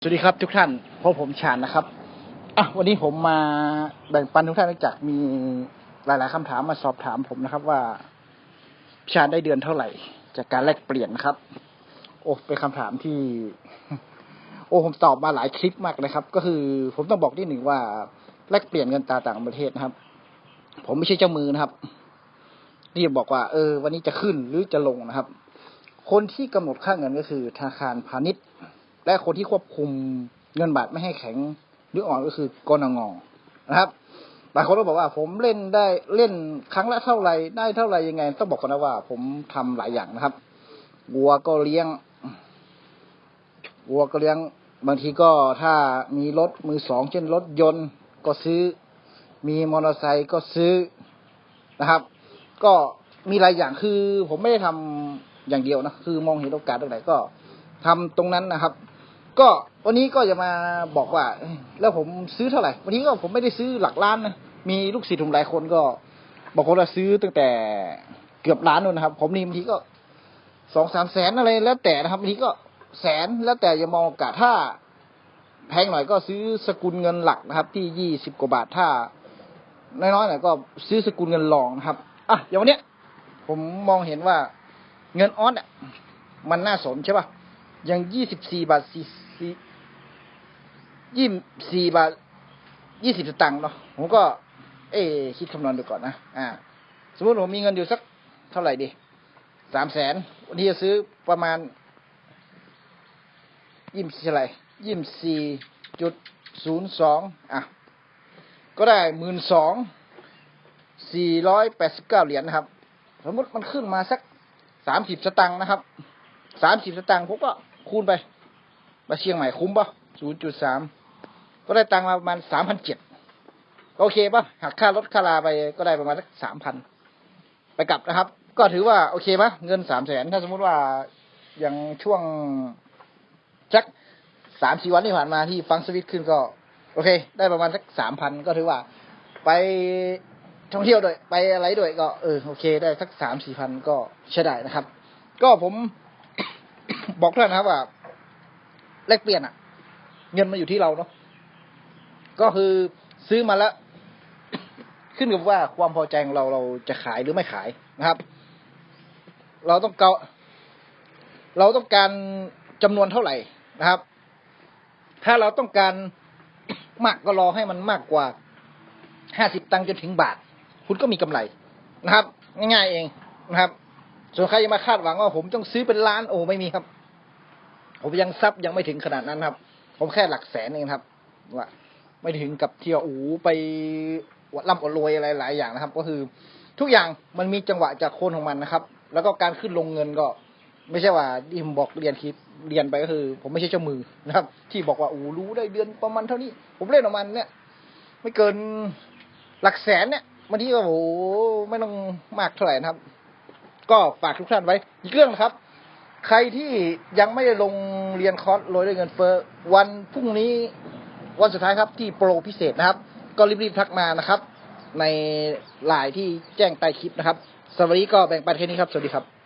สวัสดีครับทุกท่านพบผมชาญนะครับอะวันนี้ผมมาแบ่งปันทุกท่านนะจากมีหลาย ๆคำถามมาสอบถามผมนะครับ ว่าชาญได้เดือนเท่าไหร่ จากการแลกเปลี่ยนนะครับ โอ้เป็นคำถามที่ โอ้ผมตอบมาหลายคลิปมากเลยครับ ก็คือ ผมต้องบอกนิดหนึ่งว่าแลกเปลี่ยนเงินตราต่างประเทศนะครับ ผมไม่ใช่เจ้ามือนะครับที่จะบอกว่า เออ วันนี้จะขึ้นหรือจะลงนะครับ คนที่กำหนดค่าเงินก็คือธนาคารพาณิชย์ และคนที่ควบคุมเงินบาทไม่ให้แข็งหรืออ่อนก็คือกนงนะครับบางคนก็บอกว่า ผมเล่นได้เล่นครั้งละเท่าไหร่ได้เท่าไหร่ยังไง ต้องบอกกันนะว่า ผมทำหลายอย่างนะครับวัวก็เลี้ยงวัวก็เลี้ยง บางทีก็ถ้ามีรถมือสองเช่นรถยนต์ก็ซื้อ มีมอเตอร์ไซค์ก็ซื้อนะครับ ก็มีหลายอย่างคือ ผมไม่ได้ทำอย่างเดียวนะคือมองเห็นโอกาสตรงไหนก็ทำตรงนั้นนะครับ ก็วันนี้ก็จะมาบอกว่า แล้วผมซื้อเท่าไหร่ วันนี้ก็ผมไม่ได้ซื้อหลักล้านนะ มีลูกศิษย์ผมหลายคนก็บอกคนว่าซื้อตั้งแต่เกือบล้านนู่นนะครับ ผมนี่บางทีก็สองสามแสนอะไรแล้วแต่นะครับบางทีก็แสนแล้วแต่จะมองโอกาสถ้าแพงหน่อยก็ซื้อสกุลเงินหลักนะครับ ที่ยี่สิบกว่าบาทถ้า น้อยๆหน่อยก็ซื้อสกุลเงินรองนะครับอะอย่างวันเนี้ยผมมองเห็นว่าเงินออนอะมันน่าสนใช่ป่ะ ย่างยี่สิบสี่บาทสี่ยี่สี่บาทยี่สิบสตังค์เนาะผมก็ เอ๊คิดคำนวณดูก่อนนะอ่า สมมติผมมีเงินอยู่สักเท่าไหร่ดีสามแสนวันนี้จะซื้อประมาณยี่สิบเท่าไหร่ยี่สิบสี่จุดศูนย์สองอะ ก็ได้หมื่นสองสี่ร้อยแปดสิบเก้าเหรียญนะครับ สมมติมันขึ้นมาสักสามสิบสตังค์นะครับ สามสิบสตังค์ผมก็คูณไป มาเชียงใหม่คุ้มปะศูนย์จุดสามก็ได้ตังค์มาประมาณสามพันเจ็ดโอเคปะหักค่ารถค่าลาไปก็ได้ประมาณสักสามพันไปกลับนะครับ ก็ถือว่าโอเคปะเงินสามแสนถ้าสมมติว่าอย่างช่วงสักสามสี่วันที่ผ่านมาที่ฟังสวิตขึ้นก็ โอเค ได้ประมาณสักสามพันก็ถือว่า ไปท่องเที่ยวด้วย ไปอะไรด้วยก็เออโอเค ได้สักสามสี่พันก็ใช้ได้นะครับ ก็ผม บอกท่านนะครับว่าแลกเปลี่ยนอะเงินมาอยู่ที่เราเนาะก็คือซื้อมาแล้ว ขึ้นกับว่าความพอใจของเราเราจะขายหรือไม่ขายนะครับ เราต้องเกาเราต้องการจำนวนเท่าไหร่นะครับ ถ้าเราต้องการมากก็รอให้มันมากกว่าห้าสิบตังค์จนถึงบาท คุณก็มีกำไรนะครับ ง่ายๆเองนะครับ ส่วนใครจะมาคาดหวังว่าผมต้องซื้อเป็นล้านโอ้ไม่มีครับ ผมยังทรัพย์ยังไม่ถึงขนาดนั้นครับ ผมแค่หลักแสนเองครับ ว่า ไม่ถึงกับเที่ยวอ้โหไปวัดร่ำอดรวยอะไรหลายอย่างนะครับ ก็คือ ทุกอย่างมันมีจังหวะจากโคนของมันนะครับ แล้วก็การขึ้นลงเงินก็ ไม่ใช่ว่าที่ผมบอกเรียนคลิปเรียนไปก็คือ ผมไม่ใช่เจ้ามือนะครับ ที่บอกว่าอ้รู้ได้เดือนประมาณเท่านี้ ผมเล่นประมาณเนี่ยไม่เกินหลักแสนเนี่ยบางทีก็โอ้โหไม่ต้องมากเท่าไหร่นะครับ ก็ฝากทุกท่านไว้อีกเรื่องนะครับ ใครที่ยังไม่ได้ลงเรียนคอร์สโรยด้วยเงินเฟ้อวันพรุ่งนี้วันสุดท้ายครับที่โปรพิเศษนะครับ ก็รีบๆทักมานะครับ ในไลน์ที่แจ้งใต้คลิปนะครับสวัสดีก็แบ่งปันแค่นี้ครับ สวัสดีครับ